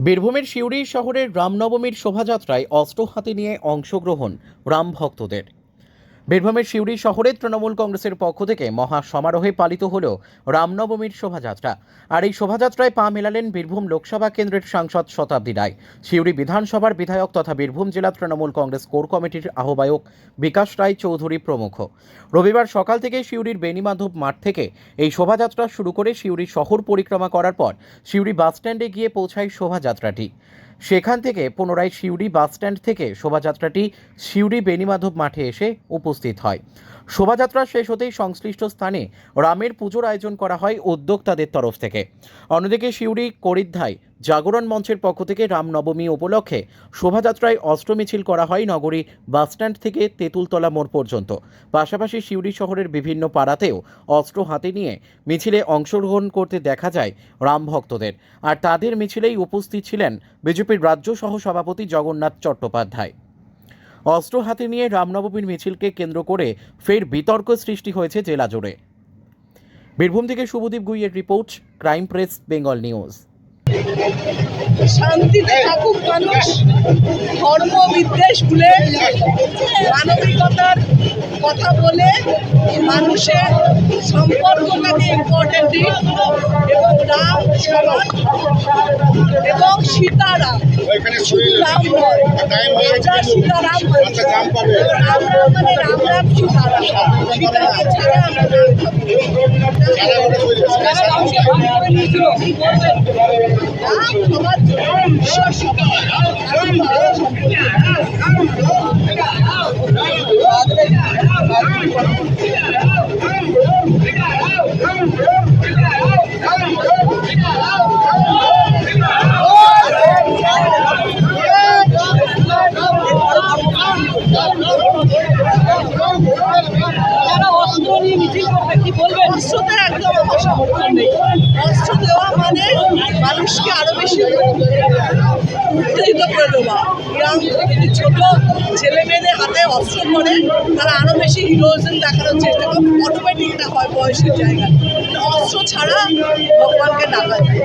বীরভূমের সিউড়ি শহরের রামনবমীর শোভাযাত্রায় অস্ত্র হাতে নিয়ে অংশগ্রহণ রাম ভক্তদের বীরভূমের সিউড়ি শহরে তৃণমূল কংগ্রেসের পক্ষ থেকে মহা সমারোহে পালিত হল রামনবমীর শোভাযাত্রা। আর এই শোভাযাত্রায় পা মেলালেন বীরভূম লোকসভা কেন্দ্রের সাংসদ শতাব্দী রায়। সিউড়ি বিধানসভার বিধায়ক তথা বীরভূম জেলা তৃণমূল কংগ্রেস কোর কমিটির আহ্বায়ক বিকাশ রায় চৌধুরী প্রমুখ। রবিবার সকাল থেকে সিউড়ির বেনিমাধব মাঠ থেকে এই শোভাযাত্রা শুরু করে সিউড়ি শহর পরিক্রমা করার পর সিউড়ি বাসস্ট্যান্ডে গিয়ে পৌঁছায় শোভাযাত্রাটি। সেখান থেকে পুনরায় সিউড়ি বাসস্ট্যান্ড থেকে শোভাযাত্রাটি শিউরি বেনিমাধব মাঠে এসে উপস্থিত হয়। শোভাযাত্রা শেষ হতেই সংশ্লিষ্ট স্থানে রামের পুজোর আয়োজন করা হয় উদ্যোক্তাদের তরফ থেকে। অন্যদিকে শিউরি করিদ্ধায় জাগরণ মঞ্চের পক্ষ থেকে রামনবমী উপলক্ষে শোভাযাত্রায় অস্ত্র মিছিল করা হয় নগরী বাসস্ট্যান্ড থেকে তেঁতুলতলা মোড় পর্যন্ত। পাশাপাশি সিউড়ি শহরের বিভিন্ন পাড়াতেও অস্ত্র হাতে নিয়ে মিছিলে অংশগ্রহণ করতে দেখা যায় রাম ভক্তদের আর তাদের মিছিলেই উপস্থিত ছিলেন বিজেপির রাজ্য সহ সভাপতি জগন্নাথ চট্টোপাধ্যায়। অস্ত্র হাতে নিয়ে রামনবমীর মিছিলকে কেন্দ্র করে ফের বিতর্ক সৃষ্টি হয়েছে জেলা জুড়ে। বীরভূম থেকে Subhadip গুইয়ের report, crime press, Bengal news. শান্তিতে থাকুক মানুষ, ধর্ম, বিদ্বেষ ভুলে মানবিকতার কথা বলে মানুষের সম্পর্কটাকে ইম্পর্টেন্ট দিক এবং রাম এবং সীতারাম রাম রাজা সীতারাম হয়। রাম রাম মানে রাম রাম সীতারাম সীতাকে ছাড়া আমরা রাম সবার জন্য সবার অস্ত্র দেওয়া মানে মানুষকে আরও বেশি উত্তেজিত করে দেওয়া যদি ছোট ছেলে মেয়েদের হাতে অস্ত্র করে তারা আরও বেশি হিরোইজম দেখানোর চেষ্টা করে। অটোমেটিক এটা হয় বয়সের জায়গায়। অস্ত্র ছাড়া ভগবানকে ডাকা যায়